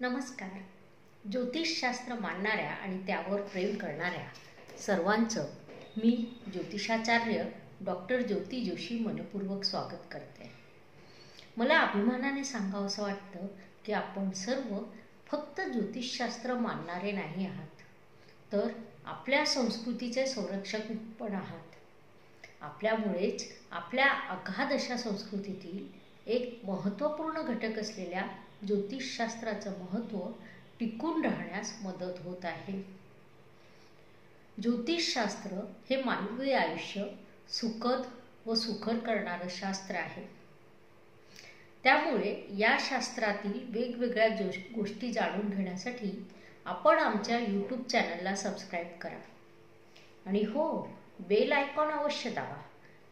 नमस्कार. ज्योतिषशास्त्र मानणाऱ्या आणि त्यावर प्रेम करणाऱ्या सर्वांचं मी ज्योतिषाचार्य डॉक्टर ज्योती जोशी मनपूर्वक स्वागत करते. मला अभिमानाने सांगावं असं वाटतं की आपण सर्व फक्त ज्योतिषशास्त्र मानणारे नाही आहात तर आपल्या संस्कृतीचे संरक्षक पण आहात. आपल्यामुळेच आपल्या अगाध अशा संस्कृतीतील एक महत्त्वपूर्ण घटक असलेल्या ज्योतिषशास्त्राचं महत्त्व टिकून राहण्यास मदत होत आहे. ज्योतिषशास्त्र हे मानवी आयुष्य सुखद व सुखर करणारं शास्त्र आहे. त्यामुळे या शास्त्रातील वेगवेगळ्या जो गोष्टी जाणून घेण्यासाठी आपण आमच्या यूट्यूब चॅनलला सबस्क्राईब करा. आणि हो बेल आयकॉन अवश्य दाबा.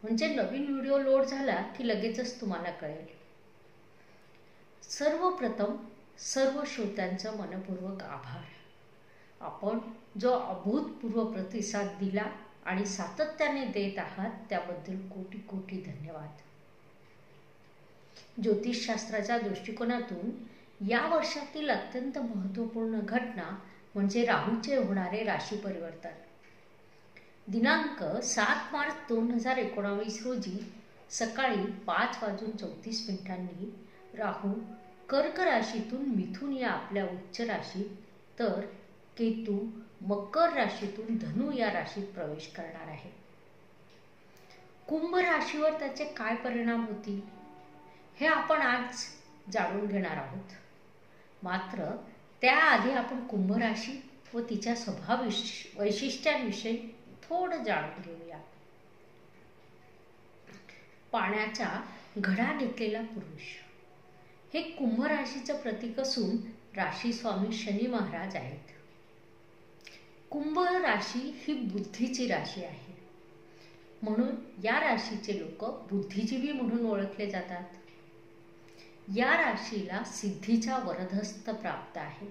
म्हणजे नवीन व्हिडिओ लोड झाला की लगेचच तुम्हाला कळेल. सर्वप्रथम सर्व श्रोत्यांचं मनपूर्वक आभार. आपण जो अभूतपूर्व प्रतिसाद दिला आणि सातत्याने देत आहात त्याबद्दल कोटी कोटी धन्यवाद. ज्योतिषशास्त्राच्या दृष्टिकोनातून या वर्षातील अत्यंत महत्त्वपूर्ण घटना म्हणजे राहूचे होणारे राशी परिवर्तन. दिनांक सात मार्च दोन हजार एकोणावीस रोजी सकाळी पाच वाजून चौतीस मिनिटांनी राहू कर्क राशीतून मिथून या आपल्या उच्च राशीत तर केतू मकर राशीतून धनु या राशीत प्रवेश करणार आहे. कुंभ राशीवर त्याचे काय परिणाम होतील हे आपण आज जाणून घेणार आहोत. मात्र त्याआधी आपण कुंभ राशी व तिच्या स्वभाव वैशिष्ट्यांविषयी थोडं जाणून घेऊया. पाण्याचा घडा घेतलेला पुरुष. हे कुंभ राशीचं प्रतीक असून राशी स्वामी शनी महाराज आहेत. कुंभ राशी ही बुद्धीची राशी आहे. म्हणून या राशीचे लोक बुद्धिजीवी म्हणून ओळखले जातात. या राशीला सिद्धीचा वरदहस्त प्राप्त आहे.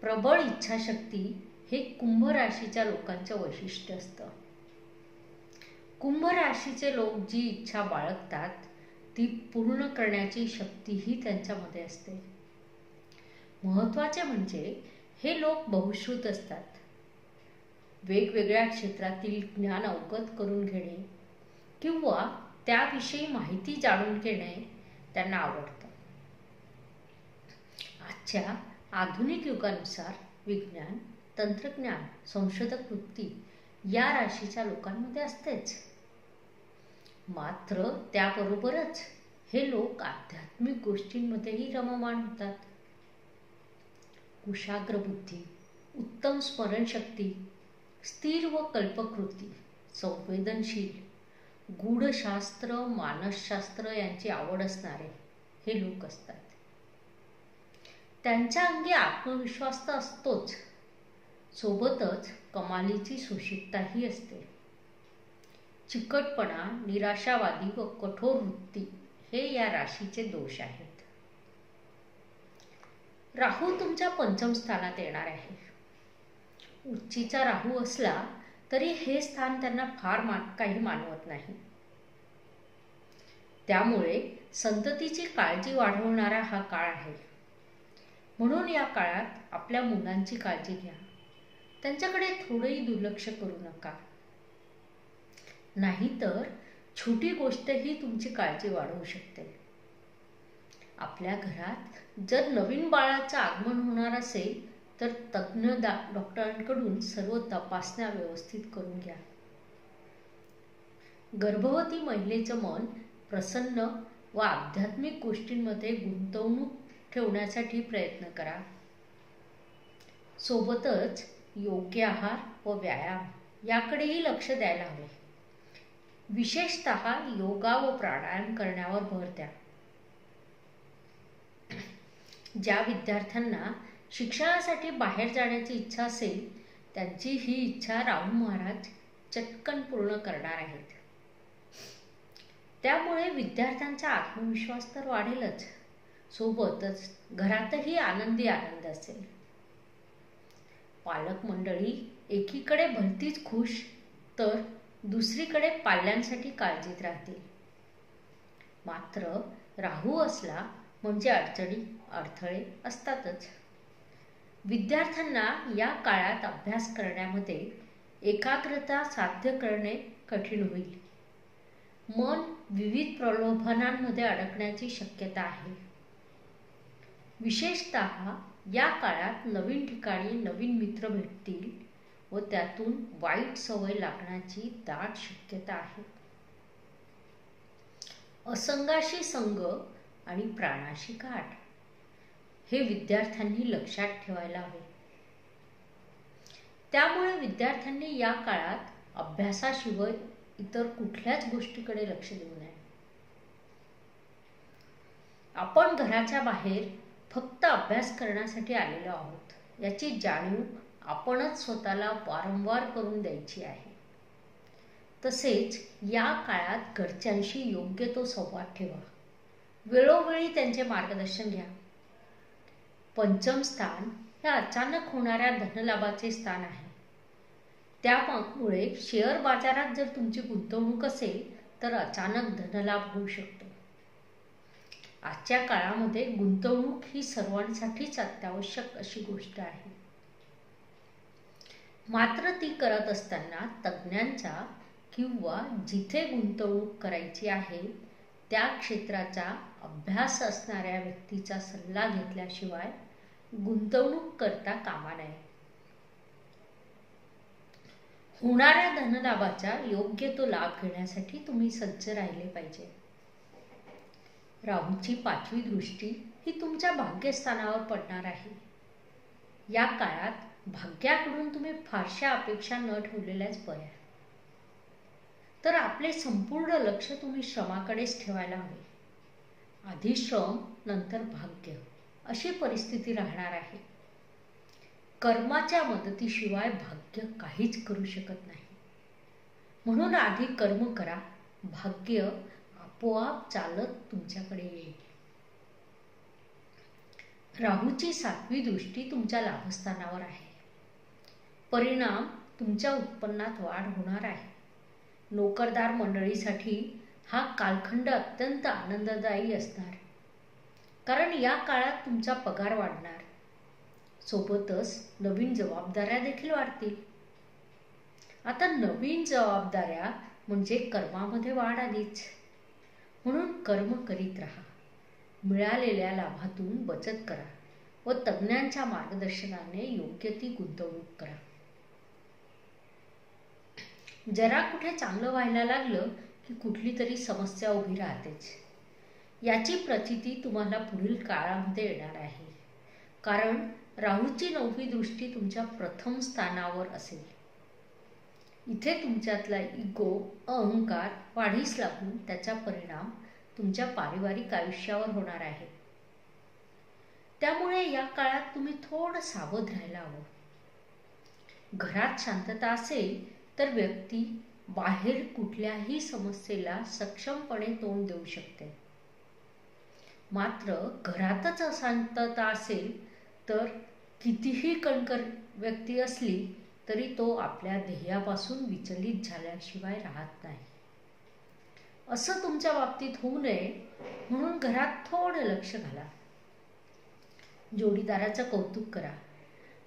प्रबळ इच्छाशक्ती हे कुंभ राशीच्या लोकांचं वैशिष्ट्य असतं. कुंभ राशीचे लोक जी इच्छा बाळगतात ती पूर्ण करण्याची शक्तीही त्यांच्यामध्ये असते. महत्त्वाचे म्हणजे हे लोक बहुश्रुत असतात. वेगवेगळ्या क्षेत्रातील ज्ञान अवगत करून घेणे किंवा त्याविषयी माहिती जाणून घेणे त्यांना आवडतं. आजच्या आधुनिक युगानुसार विज्ञान तंत्रज्ञान संशोधक वृत्ती या राशीच्या लोकांमध्ये असतेच. मात्र त्याबरोबरच हे लोक आध्यात्मिक गोष्टींमध्येही रममाण होतात. कुशाग्र बुद्धी उत्तम स्मरणशक्ती स्थिर व कल्पकृती संवेदनशील गूढशास्त्र मानसशास्त्र यांची आवड असणारे हे लोक असतात. त्यांच्या अंगी आत्मविश्वास तर असतोच. सोबतच कमालीची सुशिकताही असते. चिकटपणा निराशावादी व कठोर वृत्ती हे या राशीचे दोष आहेत. राहू तुमच्या पंचम स्थानात येणार आहे. उच्चीचा राहू असला तरी हे स्थान त्यांना फार मा काही मानवत नाही. त्यामुळे संततीची काळजी वाढवणारा हा काळ आहे. म्हणून या काळात आपल्या मुलांची काळजी घ्या. त्यांच्याकडे थोडंही दुर्लक्ष करू नका. नाहीतर छोटी गोष्टही तुमची काळजी वाढवू शकते. आपल्या घरात जर नवीन बाळाचं आगमन होणार असेल तर तज्ज्ञ डॉक्टरांकडून सर्व तपासण्या व्यवस्थित करून घ्या. गर्भवती महिलेचं मन प्रसन्न व आध्यात्मिक गोष्टींमध्ये गुंतवणूक ठेवण्यासाठी प्रयत्न करा. सोबतच योग्य आहार व व्यायाम याकडेही लक्ष द्यायला हवे. विशेषत योगा व प्राणायाम करण्यावर भर द्या. ज्या विद्यार्थ्यांना शिक्षणासाठी बाहेर जाण्याची इच्छा असेल त्यांची ही इच्छा राहू महाराज चटकन पूर्ण करणार आहेत. त्यामुळे विद्यार्थ्यांचा आत्मविश्वास तर वाढेलच. सोबतच घरातही आनंदी आनंद असेल. पालक मंडळी एकीकडे भलतीच खुश तर दुसरीकडे पाल्यांसाठी काळजीत राहतील. मात्र राहू असला म्हणजे अडचणी अडथळे असतातच. विद्यार्थ्यांना या काळात अभ्यास करण्यामध्ये एकाग्रता साध्य करणे कठीण होईल. मन विविध प्रलोभनांमध्ये अडकण्याची शक्यता आहे. विशेषत या काळात नवीन ठिकाणी नवीन मित्र भेटतील व त्यातून वाईट सवय लागण्याची दाट शक्यता आहे. असंगाशी संग आणि प्राणाशी काठ हे विद्यार्थ्यांनी लक्षात ठेवायला हवे. त्यामुळे विद्यार्थ्यांनी या काळात अभ्यासाशिवाय इतर कुठल्याच गोष्टीकडे लक्ष देऊ नये. आपण घराच्या बाहेर फक्त अभ्यास करण्यासाठी आलेलो आहोत याची जाणीव आपणच स्वतःला वारंवार करून द्यायची आहे. तसेच या काळात घरच्यांशी योग्य तो संवाद ठेवा. वेळोवेळी त्यांचे मार्गदर्शन घ्या. पंचम स्थान हे अचानक होणाऱ्या धनलाभाचे स्थान आहे. त्यामुळे शेअर बाजारात जर तुमची गुंतवणूक असेल तर अचानक धनलाभ होऊ शकतो. आजच्या काळामध्ये गुंतवणूक ही सर्वांसाठीच अत्यावश्यक अशी गोष्ट आहे. मात्र ती करत असताना तज्ज्ञांचा किंवा जिथे गुंतवणूक करायची आहे त्या क्षेत्राचा अभ्यास असणाऱ्या व्यक्तीचा सल्ला घेतल्याशिवाय गुंतवणूक करता कामा नये. होणाऱ्या धनलाभाचा योग्य तो लाभ घेण्यासाठी तुम्ही सज्ज राहिले पाहिजे. राहूची पाचवी दृष्टी ही तुमच्या भाग्यस्थानावर पडणार आहे. या काळात भाग्याकडून तुम्ही फारशा अपेक्षा न ठेवलेल्याच बऱ्या तर आपले संपूर्ण लक्ष तुम्ही श्रमाकडेच ठेवायला हवे. आधी श्रम नंतर भाग्य अशी परिस्थिती राहणार आहे. कर्माच्या मदतीशिवाय भाग्य काहीच करू शकत नाही. म्हणून आधी कर्म करा भाग्य आपोआप चालत तुमच्याकडे येईल. राहूची सातवी दृष्टी तुमच्या लाभस्थानावर आहे. परिणाम तुमच्या उत्पन्नात वाढ होणार आहे. नोकरदार मंडळीसाठी हा कालखंड अत्यंत आनंददायी असणार. कारण या काळात तुमचा पगार वाढणार. सोबतच नवीन जबाबदाऱ्या देखील वाढतील. आता नवीन जबाबदाऱ्या म्हणजे कर्मामध्ये वाढ आलीच. म्हणून कर्म करीत राहा. मिळालेल्या लाभातून बचत करा व तज्ज्ञांच्या मार्गदर्शनाने योग्य ती गुंतवणूक करा. जरा कुठे चांगलं व्हायला लागलं की कुठली तरी समस्या उभी राहतेच. याची प्रचिती तुम्हाला पुढील काळामध्ये येणार आहे. कारण राहूची नववी दृष्टी तुमच्या प्रथम स्थानावर असेल. इथे तुमच्यातला इगो अहंकार वाढीस लागून त्याचा परिणाम तुमच्या पारिवारिक आयुष्यावर होणार आहे. त्यामुळे या काळात तुम्ही थोडं सावध राहायला हवं. घरात शांतता असेल तर व्यक्ती बाहेर कुठल्याही समस्येला सक्षमपणे तोंड देऊ शकते. मात्र घरातच अशांतता असेल तर कितीही कणकर व्यक्ती असली तरी तो आपल्या ध्येयापासून विचलित झाल्याशिवाय राहत नाही. असं तुमच्या बाबतीत होऊ नये म्हणून घरात थोडं लक्ष घाला. जोडीदाराचं कौतुक करा.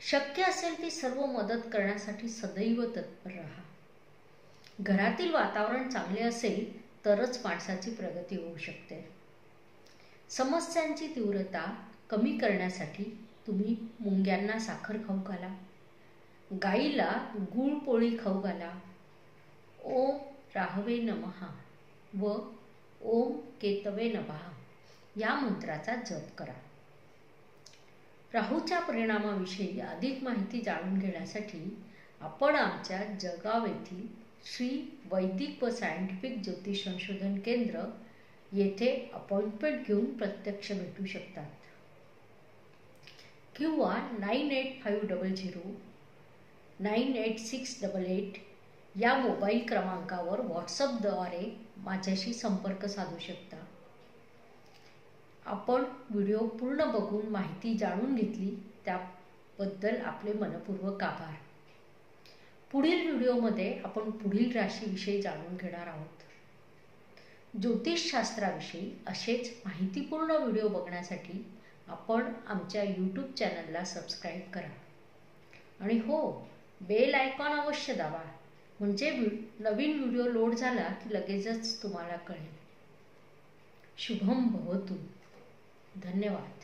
शक्य असेल ती सर्व मदत करण्यासाठी सदैव तत्पर राहा. घरातील वातावरण चांगले असेल तरच माणसाची प्रगती होऊ शकते. समस्यांची तीव्रता कमी करण्यासाठी तुम्ही मुंग्यांना साखर खाऊ घाला. गाईला गुळ पोळी खाऊ घाला. ओम राहवे नमहा व ओम केतवे नमहा या मंत्राचा जप करा. राहूच्या परिणामाविषयी अधिक माहिती जाणून घेण्यासाठी आपण आमच्या जगाव येथील श्री वैदिक व सायंटिफिक ज्योतिष संशोधन केंद्र येथे अपॉइंटमेंट घेऊन प्रत्यक्ष भेटू शकतात. किंवा nine eight five double zero nine eight six double eight या मोबाईल क्रमांकावर व्हॉट्सअपद्वारे माझ्याशी संपर्क साधू शकता. आपण व्हिडिओ पूर्ण बघून माहिती जाणून घेतली त्याबद्दल आपले मनपूर्वक आभार. पुढील व्हिडिओमध्ये आपण पुढील राशीविषयी जाणून घेणार आहोत. ज्योतिषशास्त्राविषयी असेच माहितीपूर्ण व्हिडिओ बघण्यासाठी आपण आमच्या यूट्यूब चॅनलला सबस्क्राईब करा. आणि हो बेल आयकॉन अवश्य दाबा. म्हणजे नवीन व्हिडिओ लोड झाला की लगेचच तुम्हाला कळेल. शुभम भवतू. धन्यवाद.